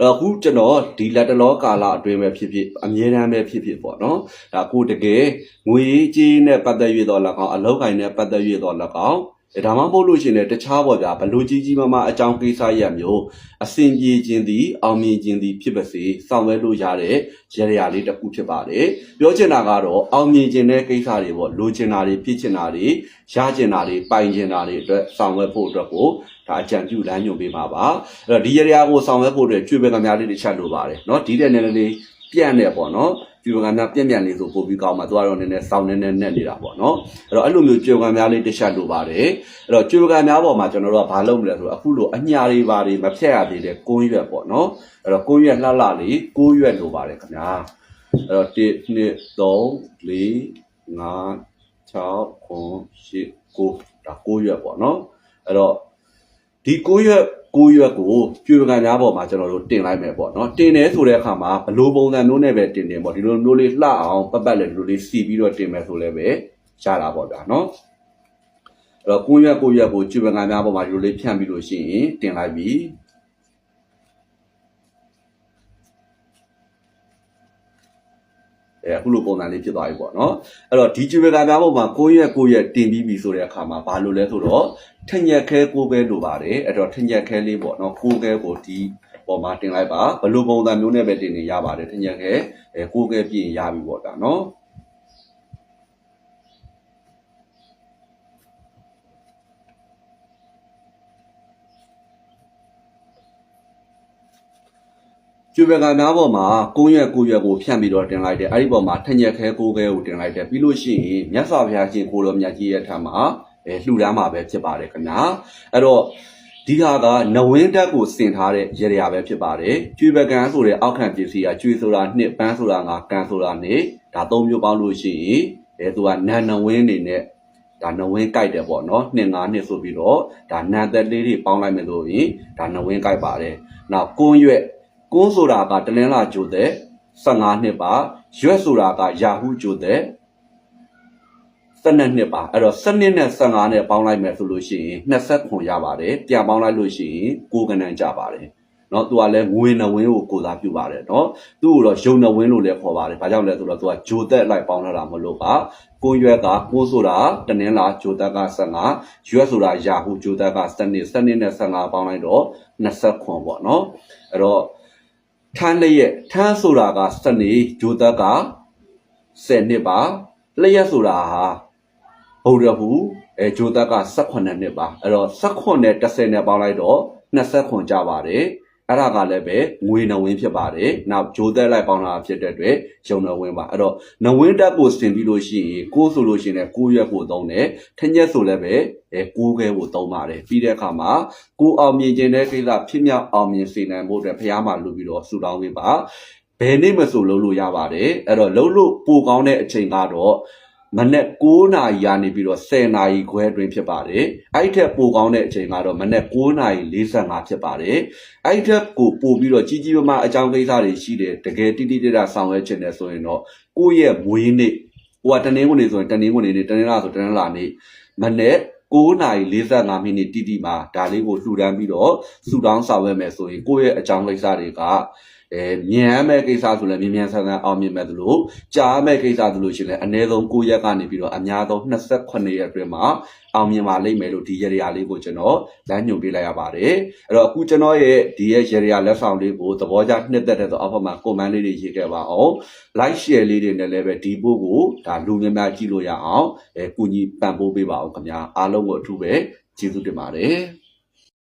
အဲ့တော့အခုကျွန်တော်ဒီလက်တလောကာလအတွင်းပဲဖြစ်ဖြစ်အမြဲတမ်းပဲဖြစ်ဖြစ်ပေါ့နော်ဒါကိုတကယ်ငွေကြီးနဲ့ပတ်သက်ရတော့၎င်းအလောက်ကိုင်းနဲ့ပတ်သက်ရတော့၎င်း ဒါမှမဟုတ်လို့ရှိရင်လည်းတခြားပေါ့ဗျာဘလို့ကြီးကြီးမားမားအကြောင်းကိစ္စရက်မျိုးအစင်ပြေခြင်းသည်အောင်မြင်ခြင်းသည်ဖြစ်ပါစေဆောင်ရွက်လို့ရတဲ့ရရရာလေးတစ်ခုဖြစ်ပါတယ်ပြောချင်တာကတော့အောင်မြင်ခြင်းတဲ့ကိစ္စတွေပေါ့လိုချင်တာတွေဖြစ်ချင်တာတွေရချင်တာတွေပိုင်ချင်တာတွေအတွက်ဆောင်ရွက်ဖို့အတွက်ကိုဒါအကြံပြုလမ်းညွှန်ပေးပါပါအဲ့တော့ဒီရရရာကိုဆောင်ရွက်ဖို့အတွက်ကျွေးပဲကများလေးတစ်ချက်လိုပါတယ်เนาะဒီတဲ့နည်းနည်းလေး ပြန့်နေပေါ့နော်ကျွေးပဲကများပြန့်ပြန့်လေးဆိုပို့ပြီးကောင်းမှာသူကတော့နည်းနည်းစောင်းနေနေနဲ့နေတာပေါ့နော်အဲ့တော့အဲ့လိုမျိုးကျွေးပဲကများလေးတစ်ချက်လိုပါတယ်အဲ့တော့ကျွေးပဲကများပေါ်မှာကျွန်တော်တို့ကဘာလုပ်မလဲဆိုတော့အခုလိုအညာတွေပါတွေမဖြတ်ရသေးတဲ့ကုန်းရွက်ပေါ့နော်အဲ့တော့ကုန်းရွက်လှလှလေးကိုးရွက်လိုပါတယ်ခင်ဗျာအဲ့တော့1 2 3 4 5 6 9 10 9 9ဒါ9ရွက်ပေါ့နော်အဲ့တော့ဒီ9ရွက် 9ရွက်ကိုကျွေပကံများပေါ်မှာကျွန်တော်တို့တင်လိုက်မယ်ပေါ့နော်တင်တယ်ဆိုတဲ့အခါမှာဘလို့ပုံစံမျိုးနဲ့ပဲတင်တယ်ပေါ့ဒီလိုမျိုးလေးလှအောင်ပတ်ပတ်လည်းဒီလိုလေးစီပြီးတော့တင်မယ်ဆိုလည်းပဲရတာပေါ့ဗျာနော်အဲ့တော့9ရွက်9ရွက်ကိုကျွေပကံများပေါ်မှာဒီလိုလေးဖြန့်ပြီးလို့ရှိရင်တင်လိုက်ပြီ အဲအခုလိုပုံစံလေးဖြစ်သွားပြီပေါ့နော်အဲ့တော့ဒီကျွေပကံများပေါ်မှာ9ရက်9ရက်တင်ပြီးပြီဆိုတဲ့အခါမှာဘာလို့လဲဆိုတော့ထညက်ခဲကိုပဲလိုပါတယ်အဲ့တော့ထညက်ခဲလေးပေါ့နော်ကိုခဲကိုဒီပေါ်မှာတင်လိုက်ပါဘလို့ပုံစံမျိုးနဲ့ပဲတင်နေရပါတယ်ထညက်ခဲအဲကိုခဲပြင်ရပြီပေါ့ဒါနော် ကျွေပကံများပေါ်မှာ9ရက်9ရက်ကိုဖြန့်ပြီးတော့တင်လိုက်တယ်အဲ့ဒီပေါ်မှာထညက်ခဲကိုခဲကိုတင်လိုက်တယ်ပြီးလို့ရှိရင်မြတ်စွာဘုရားရှင်ကိုတော်မြတ်ကြီးရဲ့ထံမှာအဲလှူဒန်းမှာပဲဖြစ်ပါတယ်ခင်ဗျာအဲ့တော့ဒီဟာကနဝင်းတက်ကိုစင်ထားတဲ့ရေရာပဲဖြစ်ပါတယ်ကျွေပကံဆိုတဲ့အောက်ခံပစ္စည်းကကျွေဆိုတာနှစ်ပန်းဆိုတာငါကန်ဆိုတာနေဒါသုံးမျိုးပေါင်းလို့ရှိရင်အဲသူကနန်နဝင်းနေနဲ့ဒါနဝင်းကြိုက်တယ်ပေါ့နော်နှစ်ငါးနှစ်ဆိုပြီးတော့ဒါနန်သက်လေးတွေပေါင်းလိုက်မယ်လို့ရင်ဒါနဝင်းကြိုက်ပါတယ်နောက်ကွန်းရွက် ကွန်းဆိုတာကတလင်းလာဂျိုတဲ့15နှစ်ပါရွက်ဆိုတာကယာဟုဂျိုတဲ့12နှစ်ပါအဲ့တော့12နဲ့15နဲ့ပေါင်းလိုက်မယ်ဆိုလို့ရှိရင်20ခွန်ရပါတယ်ပြန်ပေါင်းလိုက်လို့ရှိရင်ကိုကနန်ကြပါတယ်เนาะသူကလည်းငွေနဝင်းကိုကိုစားပြုပါတယ်เนาะသူ့ကိုတော့ယုံနဝင်းလို့လည်းခေါ်ပါတယ်ဘာကြောင့်လဲဆိုတော့သူကဂျိုသက်လိုက်ပေါင်းလာတာမလို့ပါကိုရွက်ကကိုဆိုတာတနင်္လာဂျိုသက်က15ရွက်ဆိုတာယာဟုဂျိုသက်က7နှစ်7နှစ်နဲ့15ပေါင်းလိုက်တော့20ခွန်ပေါ့เนาะအဲ့တော့ ထန်းလျက်ထန်းဆိုတာကစနေဂျိုသက်က10နှစ်ပါလျက်ဆိုတာဟာဗုဒ္ဓဟူအဲဂျိုသက်က18နှစ်ပါအဲ့တော့18နဲ့10နဲ့ပေါင်းလိုက်တော့20ခွန်ကြပါတယ် အဲ့ဒါကလည်းပဲငွေနဝင်းဖြစ်ပါတယ်နောက်ဂျိုသက်လိုက်ပေါင်းလာဖြစ်တဲ့အတွက်ရုံနဝင်းပါအဲ့တော့နဝင်းတက်ကိုစင်ပြီးလို့ရှိရင်ကိုးဆိုလို့ရှိရင်လည်းကိုးရွက်ကိုသုံးတယ်ထညက်ဆိုလည်းပဲအဲကိုးခဲကိုသုံးပါတယ်ပြီးတဲ့အခါမှာကိုအောင်မြင်ခြင်းတဲ့ကိစ္စဖြစ်မြောက်အောင်မြင်စေနိုင်ဖို့အတွက်ဖះမှာလူပြီးတော့ဆူတောင်းပေးပါဘယ်နေ့မဆိုလုပ်လို့ရပါတယ်အဲ့တော့လုပ်လို့ပိုကောင်းတဲ့အချိန်ကတော့ မနေ့9နာရီကနေပြီးတော့10နာရီခွဲအတွင်းဖြစ်ပါတယ်။အဲ့ထက်ပိုကောင်းတဲ့အချိန်ကတော့မနေ့9နာရီ45ဖြစ်ပါတယ်။အဲ့ထက်ကိုပိုပြီးတော့ကြီးကြီးမားမားအကြောင်းကိစ္စတွေရှိတယ်တကယ်တိတိကျကျဆောင်ရွက်ခြင်းနဲ့ဆိုရင်တော့ကိုယ့်ရဲ့မွေးနေ့ဟိုကတနင်္ဂနွေဆိုရင်တနင်္ဂနွေနေ့တနင်္လာဆိုတနင်္လာနေ့မနေ့9နာရီ45မိနစ်တိတိမှာဒါလေးကိုလှူဒန်းပြီးတော့ဆူတောင်းဆောင်ရွက်မယ်ဆိုရင်ကိုယ့်ရဲ့အကြောင်းကိစ္စတွေက အဲမြန်မဲ့ကိစ္စဆိုလည်းမြန်မြန်ဆန်ဆန်အောင်မြင်မဲ့သလိုကြားမဲ့ကိစ္စဆိုလို့ရှိရင်လည်းအနည်းဆုံး9ရက်ကနေပြီးတော့အများဆုံး28ရက်အတွင်းမှာအောင်မြင်ပါလိမ့်မယ်လို့ဒီရရလေးကိုကျွန်တော်လမ်းညွှန်ပေးလိုက်ရပါတယ်အဲ့တော့အခုကျွန်တော်ရဲ့ဒီရဲ့ရရလက်ဆောင်လေးကိုသဘောကျနှစ်သက်တဲ့ဆိုအောက်ဘက်မှာ comment လေးတွေရေးခဲ့ပါအောင် like share လေးတွေနဲ့လည်းပဲဒီပို့ကိုဒါလူများများကြည့်လို့ရအောင်အဲကူညီပံ့ပိုးပေးပါအောင်ခင်ဗျာအားလုံးကိုအထူးပဲကျေးဇူးတင်ပါတယ်